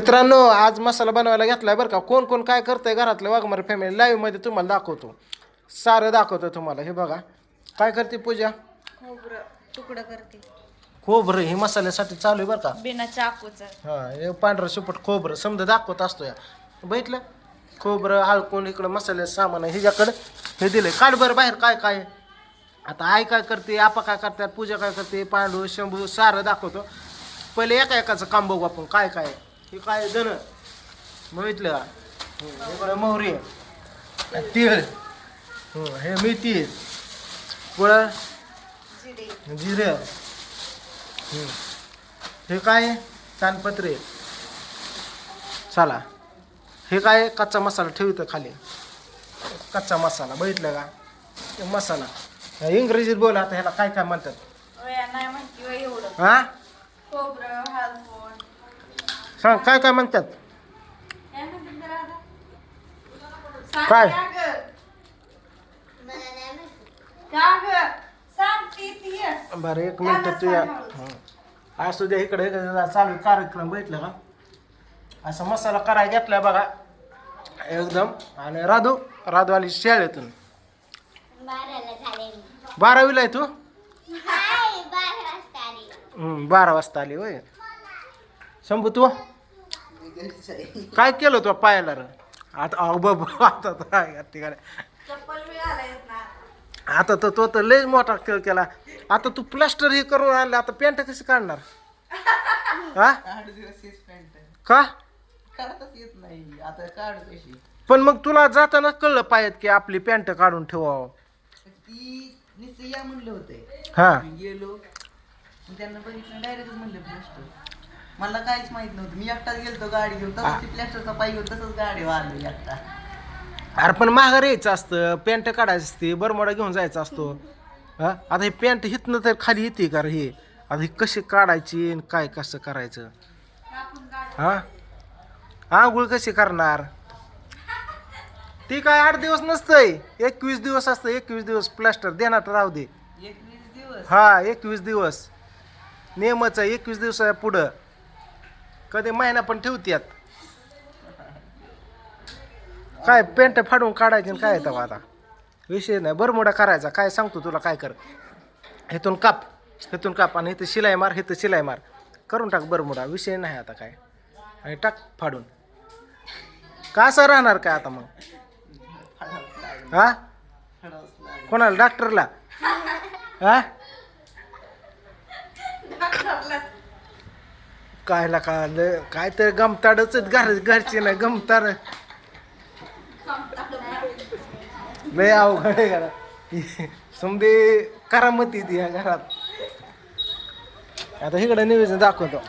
मित्रांनो आज मसाला बनवायला घेतलाय बरं का. कोण कोण काय करतंय घरातलं वाघमारे फॅमिली लाईव्हमध्ये तुम्हाला दाखवतो. सारं दाखवतो तुम्हाला. हे बघा. काय करते पूजा? खोबरं तुकडं करते. खोबरं हे मसाल्यासाठी चालू आहे बरं का. बिना चाकूचं. हा हे पांढरं सुपट खोबरं. समजा दाखवत असतो या. बघितलं? खोबरं हळकून इकडं मसाल्याचं सामान आहे. ह्याच्याकडं हे दिले काढ बरं बाहेर काय काय? आहे. आता आई काय करते आपा काय करतात पूजा काय करते पांडू शंभू सारं दाखवतो. पहिले एका एकाचं काम बघू आपण काय काय? आहे. हे काय धन बघितलं का? हं, मोहरी. तीळ. हं, हे मेथी. पुढं जिरे. हं. काय? तानपत्रे. चला. हे काय? कच्चा मसाला ठेवित खाली. कच्चा मसाला. बघितलं का? मसाला. इंग्रजीत बोला आता ह्याला काय काय म्हणतात हा? सांग काय काय म्हणतात? काय ती ये. बरं एक मिनिट तुझ्या हं. असू द्या इकडे इकडे चालू कार्यक्रम बघितलं का? असा मसाला करायला घेतलाय बघा. एकदम. आणि राधू राधू आली शाळेतून. बाराला झाले. बारावीला आहे तू? हाय बारा वाजता आली. हं, बारा वाजता आली होय. शंभू तू? काय केलं तू पायाला र? आता अहो बाबा आता तर काय. आता तर तो तर लय मोठा खेळ केला. आता तू प्लास्टर हे करून आणलं आता पॅन्ट कशी काढणार? हा? का? काढताच येत नाही. आता काढ कशी? पण मग तुला जाताना कळलं पाहिजे की आपली पॅन्ट काढून ठेवावं. ती नुसतं या म्हणलं होते हा. गेलो. त्यांना बघितलं डायरेक्ट म्हणलं प्लॅस्टर मला काहीच माहीत नव्हतं. मी एकटाच गेलतो गाडी घेऊन. तसंच ती प्लॅस्टरचा पाय घेऊन तसंच गाडी वारलो एकटा. अरे पण माघार यायचं असतं. पॅन्ट काढायची असते. बरमोडा घेऊन जायचा असतो. हा? आता ही पॅन्ट हितनं तर खाली येते का रे हे? आता ही कशी काढायची आणि काय कसं करायचं? हा? आंघोळ कशी करणार? ती काय आठ दिवस नसतंय. एकवीस दिवस असतं. एकवीस दिवस प्लास्टर देण्यात राहू दे. एकवीस दिवस? हा एकवीस दिवस. नियमच आहे एकवीस दिवसा पुढं कधी महिना पण ठेवत्यात. काय पेंट फाडून काढायची आणि काय येतं आता? विषय नाही बरमुडा करायचा. काय सांगतो तुला काय कर? हेतून काप हेतून काप आणि इथं शिलाई मार इथं शिलाई मार. करून टाक बरमुडा विषय नाही आता काय. आणि टाक फाडून. का असं राहणार काय आता मग? हा? कोणाला? डॉक्टरला हा? कायला का काय तर गमताडच घर घरचे नाही गमताड. लय अवघड आहे घरात. समजे करामती ती या घरात. आता इकडं निवेदन दाखवतो.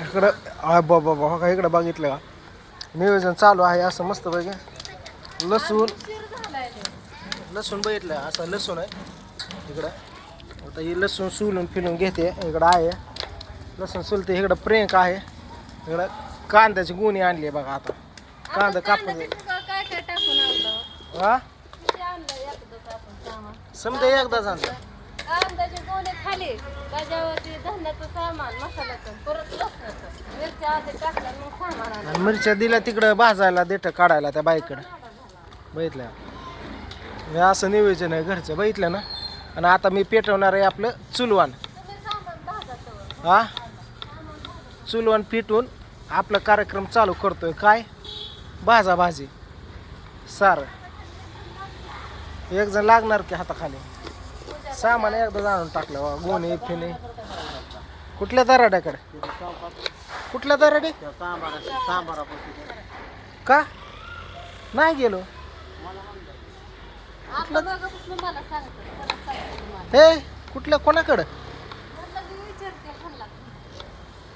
इकडं बाबा बाबा का इकडं बघितलं का? नियोजन चालू आहे असं मस्त पैकी. लसूण. लसूण बघितलं असं लसूण आहे. इकडं. आता ही लसूण सोलून फिरून घेते. इकडं आहे. लसूण सोलते इकडं प्रेंक आहे. इकडं कांद्याची गुणी आणली आहे बघा आता. कांदा कापून काय काय टाकून आणलं? हा? किती आणलं एकदाच आपण सामान. समजा एकदाच आणलं कांद्याचे गोणे खाली. त्याच्यावरती धंद्याचं सामान मसाल्याचं परत लसणाचं. मिरच्या आधी टाकल्या मग सामान आणलं. आणि मिरच्या दिल्या तिकडं भाजायला देठं काढायला त्या बाईकडं. बघितलं? हे असं नियोजन आहे घरचं. बघितलं ना? आणि आता मी पेटवणार आहे आपलं चुलवान. हा? चुलवण पेटून आपला कार्यक्रम चालू करतोय. काय? भाजा भाजी सार. एक जण लागणार की हाताखाली? सामान एकदा जाणून टाकलं बा गोणे फिने. कुठल्या दराड्याकडे? कुठल्या दराडे? का? नाही गेलो. हे कुठल्या कोणाकडं?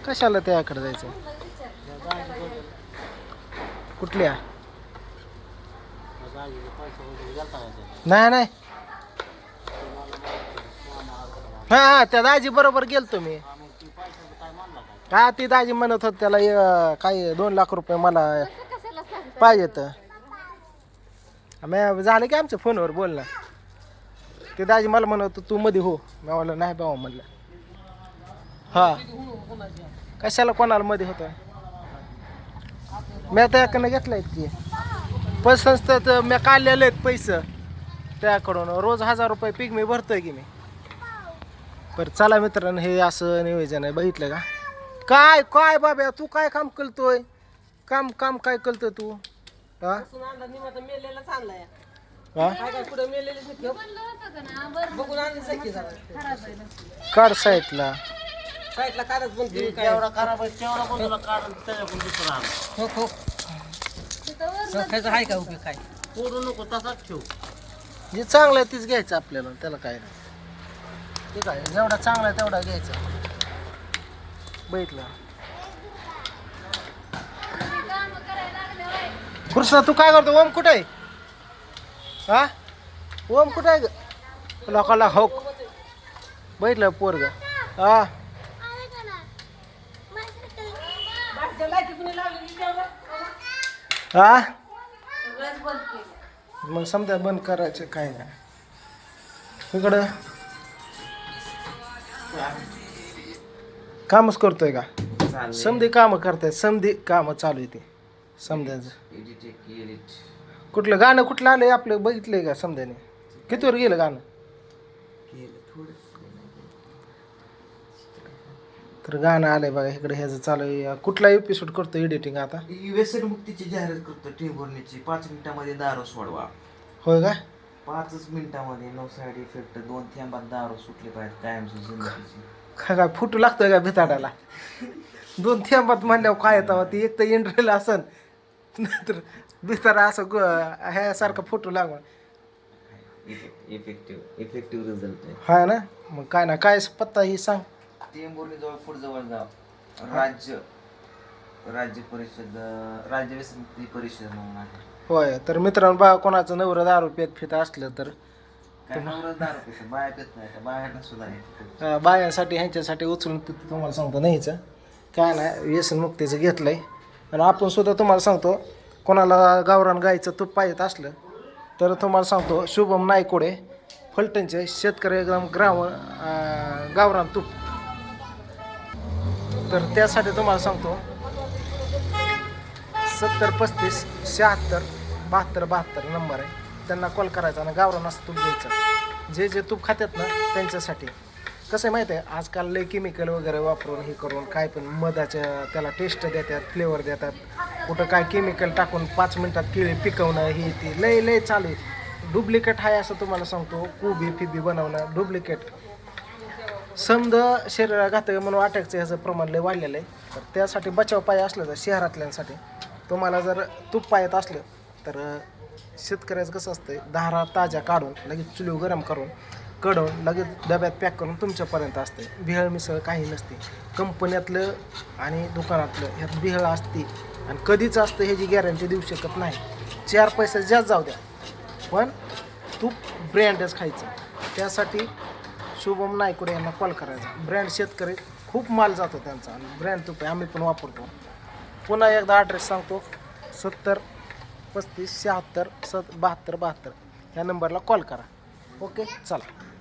कशाला त्याकडे जायचं? कुठल्या? नाही नाही. हा हा त्या दाजी बरोबर गेलतो मी. हा ती दाजी म्हणत होत त्याला अं, काय दोन लाख रुपये मला पाहिजे तर मी झालं की आमच्या फोनवर बोलणं ते दाजी मला म्हणत तू मध्ये हो. मी म्हणलं नाही बाबा म्हणलं. हा. कशाला कोणाला मध्ये होतं मी आता घेतलं घेतलाय की. पसंत मी काढलेले आहेत पैसे. त्याकडून रोज हजार रुपये पीक मी भरतोय की मी. बरं चला मित्रांनो हे असं नियोजन आहे. बघितलं का? काय काय बाब्या तू काय काम करतोय? काम काम काय करतोय तू? हा? हा? म्हणलं होतं का ना? बरं. खराब आहे ना. काढ साईडला. जेवढा खराब आहे तेवढा कोणाला काढून त्याच्याकडून दुसरा आण. तिथं वरनं पोरू नको तसाच ठेव. जे चांगलं आहे तीच घ्यायचं आपल्याला त्याला काय नाही. ठीक आहे जेवढा चांगला आहे तेवढा घ्यायचा. बघितलं तुम्ही कामं करायला लागले होय. कृष्णा तू काय करतो? ओम कुठे आहे? हा? ओम कुठे आहे ग? लोकांना हो बघितलं पोरग. हा? हा? मग समजा बंद करायचं काय नाही. इकडं. कामच करतोय का? समधी कामं करताय. समधी कामं चालू आहे ते. समजायचं. कुठलं गाणं कुठलं आलंय? आपलं बघितलंय का समजाने कितीवर गेलं गाणं? तर गाणं आलंय बघा इकडे ह्याचं चालू आहे. कुठला एपिसोड करतो एडिटिंग आता? व्यसन मुक्तीची जाहिरात करतो टेंभुर्णीची पाच मिनिटामध्ये दारू सोडवा. होय का? पाचच मिनिटामध्ये नो साईड इफेक्ट दोन थेंबात दारू सुटले पाहिजे कायमची जिंदगीची. काय काय फुटू लागतोय का भिताडाला? दोन थेंबात म्हणल्यावर काय येतं ती एक तर इंटरेल असन नाहीतर भिताडा असं ग ह्यासारखं फुटू लागून. इफेक्टिव्ह इफेक्टिव्ह रिझल्ट आहे. हाय ना? मग काय ना काय पत्ता ही सांग. टेंभुर्णी जवळ पुढजवळ गाव राज्य. राज्य परिषद अं, राज्य व्यसन मुक्ती परिषद म्हणून आहे. होय तर मित्रांनो बा कोणाचं नवरं दारू पेत फित असलं तर. काय नवरच दारू पितं बाया पित नाही त्या बायांना सुद्धा आहे अं, बायांसाठी ह्यांच्यासाठी उचलून तुम्हाला सांगतो नाहीचं. काय नाही व्यसन मुक्तीचं घेतलं आहे आणि आपण सुद्धा तुम्हाला सांगतो कोणाला गावरान गाईचं तूप पाहिजे असलं तर तुम्हाला सांगतो शुभम नायकोडे फलटणचे शेतकरी एकदम ग्राम गावरान तूप. तर त्यासाठी तुम्हाला सांगतो सत्तर पस्तीस शहात्तर बहात्तर बहात्तर नंबर आहे. त्यांना कॉल करायचा आणि गावरान असं तूप द्यायचं जे जे तूप खातात ना त्यांच्यासाठी. कसं आहे माहिती आहे आजकाल लय केमिकल वगैरे वापरून हे करून काय पण मधाच्या त्याला टेस्ट देतात फ्लेवर देतात. कुठं काय केमिकल टाकून पाच मिनटात केळी पिकवणं हे ती लय लय चालू आहे. डुप्लिकेट आहे असं तुम्हाला सांगतो कोबी फिबी बनवणं डुप्लिकेट समद शरीराला घातक म्हणून अटॅकचं ह्याचं प्रमाण लय वाढलेलं आहे. तर त्यासाठी बचाव पाय असलं तर शहरातल्यांसाठी. तुम्हाला जर तूप पायत असलं तर शेतकऱ्याचं कसं असतं धारा ताज्या काढून लगेच चुलीव गरम करून कडवून लगेच डब्यात पॅक करून तुमच्यापर्यंत असते. बिहळ मिसळ काही नसते. कंपन्यातलं आणि दुकानातलं ह्यात बिहळ असते. आणि कधीच असतं ह्याची गॅरंटी देऊ शकत नाही. चार पैसे जास्त जाऊ द्या. पण तूप ब्रँडच खायचं. त्यासाठी शुभम नायकुडे यांना कॉल करायचा. ब्रँड शेतकरी खूप माल जातो त्यांचा. आणि ब्रँड तूप आहे आम्ही पण वापरतो. पुन्हा एकदा ॲड्रेस सांगतो. सत्तर पस्तीस शहात्तर सत बहात्तर बहात्तर. ह्या नंबरला कॉल करा. ओके चला.